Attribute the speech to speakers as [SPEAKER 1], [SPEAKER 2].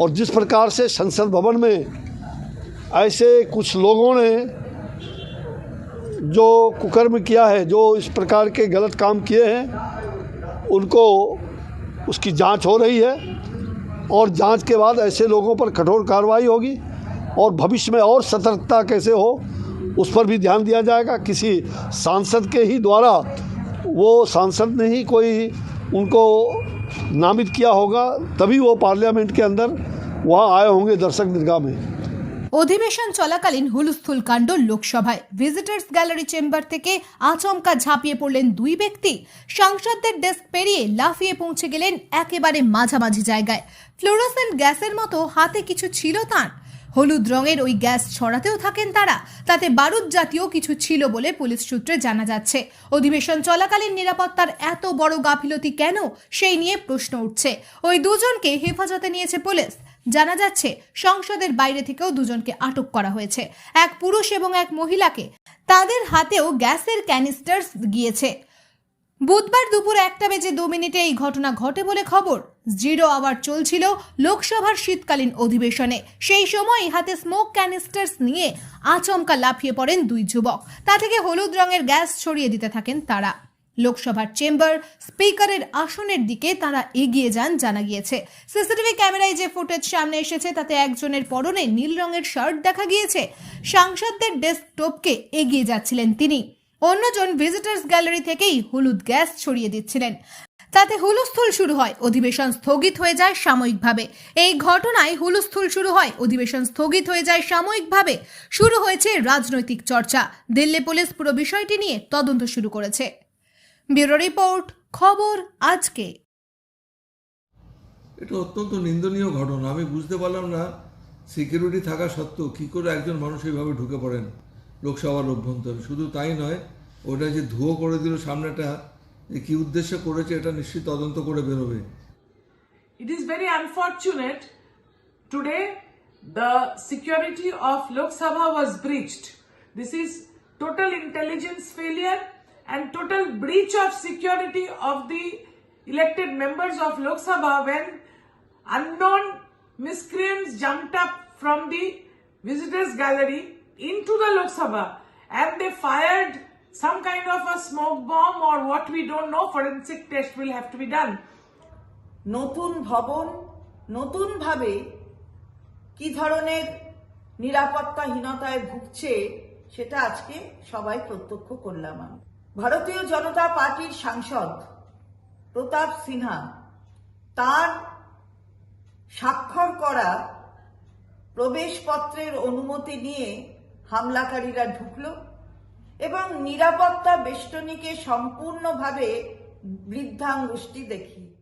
[SPEAKER 1] और जिस प्रकार से संसद भवन में ऐसे कुछ लोगों ने जो कुकर्म किया है, जो इस प्रकार के गलत काम किए हैं, उनको उसकी जाँच हो रही है और जाँच के बाद ऐसे लोगों पर कठोर कार्रवाई होगी और भविष्य में और सतर्कता कैसे हो, उस पर भी ध्यान दिया जाएगा। किसी सांसद के ही द्वारा वो सांसद ने ही कोई उनको नामित किया होगा तभी वो पार्लियामेंट के अंदर वहाँ आए होंगे दर्शक निगाह में
[SPEAKER 2] অধিবেশন চলাকালীন হুলস্থুল কাণ্ড লোকসভায় ভিজিটার্স গ্যালারি চেম্বার থেকে আচমকা ঝাঁপিয়ে পড়লেন দুই ব্যক্তি সাংসদদের ডেস্ক পেরিয়ে লাফিয়ে পৌঁছে গেলেন একেবারে মাঝামাঝি জায়গায় ফ্লোরোসেন্ট গ্যাসের মতো হাতে কিছু ছিল তার হলুদ রঙের ওই গ্যাস ছড়াতেও থাকেন তারা। তাতে বারুদ জাতীয় কিছু ছিল বলে পুলিশ সূত্রে জানা যাচ্ছে। অধিবেশন চলাকালীন নিরাপত্তার এত বড় গাফিলতি কেন, সেই নিয়ে প্রশ্ন উঠছে। ওই দুজনকে হেফাজতে নিয়েছে পুলিশ। জানা যাচ্ছে, সংসদের বাইরে থেকেও দুজনকে আটক করা হয়েছে। এক পুরুষ এবং এক মহিলাকে। তাদের হাতেও গ্যাসের ক্যানিস্টার গিয়েছে। বুধবার দুপুর একটা বেজে দু মিনিটে এই ঘটনা ঘটে বলে খবর। জিরো আওয়ার চলছিল লোকসভার শীতকালীন অধিবেশনে। সেই সময় হাতে স্মোক ক্যানিস্টার্স নিয়ে আচমকা লাফিয়ে পড়েন দুই যুবক। তা থেকে হলুদ রঙের গ্যাস ছড়িয়ে দিতে থাকেন তারা। লোকসভার চেম্বার স্পিকারের আসনের দিকে তারা এগিয়ে যান জানা গিয়েছে। সিসিটিভি ক্যামেরায় যে ফুটেজ সামনে এসেছে, তাতে একজনের পরনে নীল রঙের শার্ট দেখা গিয়েছে। সাংসদদের ডেস্কটপকে এগিয়ে যাচ্ছিলেন তিনি। অন্যজন ভিজিটার্স গ্যালারি থেকেই হলুদ গ্যাস ছড়িয়ে দিচ্ছিলেন। তাতে হুলস্থুল শুরু হয়। অধিবেশন স্থগিত হয়ে যায় সাময়িকভাবে। এই ঘটনায় হুলস্থুল শুরু হয়। অধিবেশন স্থগিত হয়ে যায় সাময়িকভাবে। শুরু হয়েছে রাজনৈতিক চর্চা। দিল্লি পুলিশ পুরো বিষয়টি নিয়ে তদন্ত শুরু করেছে। ব্যুরো রিপোর্ট, খবর আজকে।
[SPEAKER 3] এটা অত্যন্ত নিন্দনীয় ঘটনা। আমি বুঝতে পারলাম না সিকিউরিটি থাকা সত্ত্বেও কী করে একজন মানুষ এইভাবে ঢুকে পড়েন লোকসভার অভ্যন্তরে। শুধু তাই নয়, ওটা যে ধুয়ো করে দিল সামনেটা কি উদ্দেশ্যে করেছে এটা নিশ্চিত তদন্ত করে বেরোবে।
[SPEAKER 4] It is very unfortunate today the security of Lok Sabha was breached this is total intelligence failure and total breach of security of the elected members of Lok Sabha when unknown miscreants jumped up from the visitors gallery in to the Lok Sabha and they fired some kind of a smoke bomb or what we don't know. Forensic test will have to be done.
[SPEAKER 5] নতুন ভবন নতুনভাবে কি ধরনের নিরাপত্তাহীনতায় ভুগছে, সেটা আজকে সবাই প্রত্যক্ষ করলাম আমি ভারতীয় জনতা পার্টির সাংসদ প্রতাপ সিনহা তার স্বাক্ষর করা প্রবেশপত্রের অনুমতি নিয়ে হামলাকারীরা ঢুকলো এবং নিরাপত্তা বেষ্টনীকে সম্পূর্ণভাবে বৃদ্ধাঙ্গুষ্টি দেখিয়ে